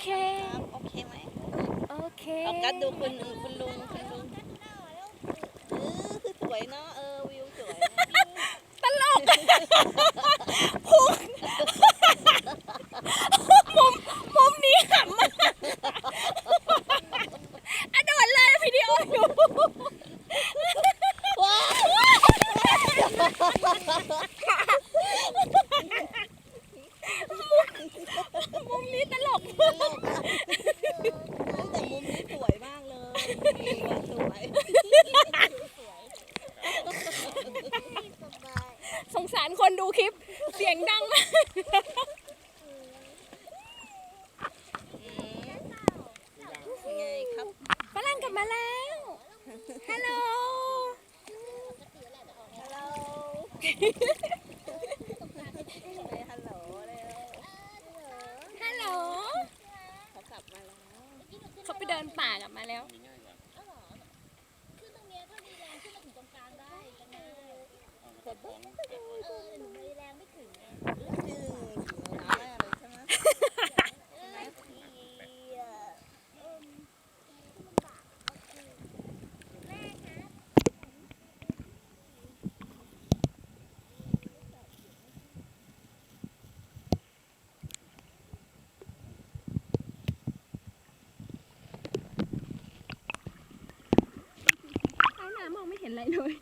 เคครับโอเคไหมโอเคเอากัดดูคุณคุณลุงคุณลุงเออคือสวยเนาะเออวิวสวยนะตลกพุงมุมมุมนี้ขำมากอะโดดเลยวิดีโออยู่ว้าว มุมนี้ตลก ตลกอะเฮ้ยแต่มุมนี้สวยมากเลยวิวอะสวย สงสารคนดูคลิป เสียงดังมากอืมยังไงครับฝรั่งกลับมาแล้ว ฮัลโหล ฮัลโหลฮัลโหลเร็วฮัลโหล เขากลับมาแล้ว เขาไปเดินป่ากลับมาแล้ว ขึ้นตรงเนี้ยถ้ามีแรงขึ้นมาถึงตรงกลางได้ยังไง แต่บอกเออหนูมีแรงไม่ถึงไงชื่อหนาแม่เลยใช่ไหมเออพี่อะเออแม่ครับใต้น้ำมองไม่เห็นอะไรเลย